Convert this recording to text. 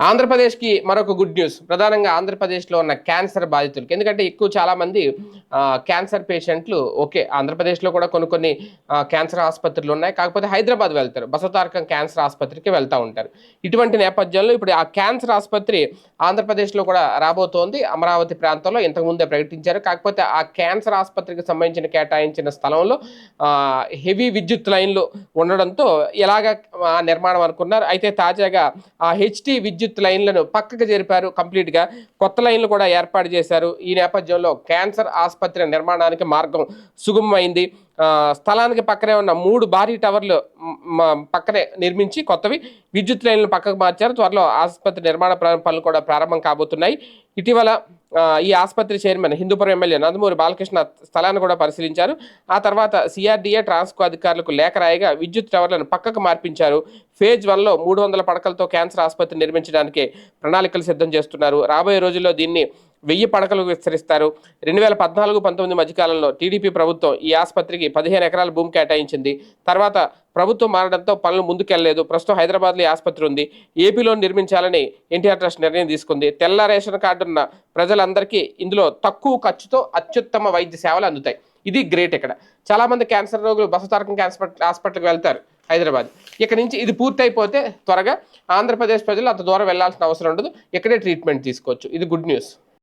ఆంధ్రప్రదేశ్కి మరొక good news ప్రధానంగా ఆంధ్రప్రదేశ్లో ఉన్న క్యాన్సర్ బాధితులకి. ఎందుకంటే ఎక్కువ చాలామంది క్యాన్సర్ పేషెంట్లు ఓకే ఆంధ్రప్రదేశ్లో కూడా కొన్ని కొన్ని క్యాన్సర్ ఆసుపత్రులు ఉన్నాయి. కాకపోతే హైదరాబాద్ వెళ్తారు. బసవతారకం క్యాన్సర్ ఆసుపత్రికి వెళ్తూ ఉంటారు. ఇటువంటి నేపథ్యంలో ఇప్పుడు ఆ క్యాన్సర్ ఆసుపత్రి ఆంధ్రప్రదేశ్లో కూడా రాబోతోంది. అమరావతి ప్రాంతంలో ఇంతకుముందే ప్రకటించారు. కాకపోతే ఆ క్యాన్సర్ ఆసుపత్రికి సంబంధించిన కేటాయించిన స్థలంలో హెవీ విద్యుత్ లైన్లు ఉండడంతో ఎలాగ నిర్మాణం అనుకున్నారు. అయితే తాజాగా ఆ హెచ్టి విద్యుత్ లైన్లను పక్కకు జరిపారు కంప్లీట్గా. కొత్త లైన్లు కూడా ఏర్పాటు చేశారు. ఈ నేపథ్యంలో క్యాన్సర్ ఆసుపత్రి నిర్మాణానికి మార్గం సుగమమైంది. స్థలానికి పక్కనే ఉన్న మూడు భారీ టవర్లు పక్కనే నిర్మించి కొత్తవి. విద్యుత్ లైన్లు పక్కకు మార్చారు. త్వరలో ఆసుపత్రి నిర్మాణ పనులు కూడా ప్రారంభం కాబోతున్నాయి. ఇటీవల ఈ ఆసుపత్రి చైర్మన్ హిందూపురం ఎమ్మెల్యే నందమూరి బాలకృష్ణ స్థలాన్ని కూడా పరిశీలించారు. ఆ తర్వాత సిఆర్డీఏ ట్రాన్స్కో అధికారులకు లేఖ రాయగా విద్యుత్ టవర్లను పక్కకు మార్పించారు. ఫేజ్ వన్లో మూడు వందల పడకలతో క్యాన్సర్ ఆసుపత్రి నిర్మించడానికి ప్రణాళికలు సిద్ధం చేస్తున్నారు. రాబోయే రోజుల్లో దీన్ని వెయ్యి పడకలు విస్తరిస్తారు. రెండు వేల పద్నాలుగు పంతొమ్మిది మధ్యకాలంలో టీడీపీ ప్రభుత్వం ఈ ఆసుపత్రికి పదిహేను ఎకరాల భూమి కేటాయించింది. తర్వాత ప్రభుత్వం మారడంతో పనులు ముందుకెళ్ళలేదు ప్రస్తుతం హైదరాబాద్లో ఈ ఆసుపత్రి ఉంది. ఏపీలో నిర్మించాలని ఎన్టీఆర్ ట్రస్ట్ నిర్ణయం తీసుకుంది. తెల్ల రేషన్ కార్డు ఉన్న ప్రజలందరికీ ఇందులో తక్కువ ఖర్చుతో అత్యుత్తమ వైద్య సేవలు అందుతాయి. ఇది గ్రేట్ ఇక్కడ. చాలామంది క్యాన్సర్ రోగులు బసతారకం క్యాన్సర్ హాస్పిటల్కి వెళ్తారు హైదరాబాద్. ఇక్కడ నుంచి ఇది పూర్తయిపోతే త్వరగా ఆంధ్రప్రదేశ్ ప్రజలు అంత దూరం వెళ్ళాల్సిన అవసరం ఉండదు. ఇక్కడే ట్రీట్మెంట్ తీసుకోవచ్చు. ఇది గుడ్ న్యూస్.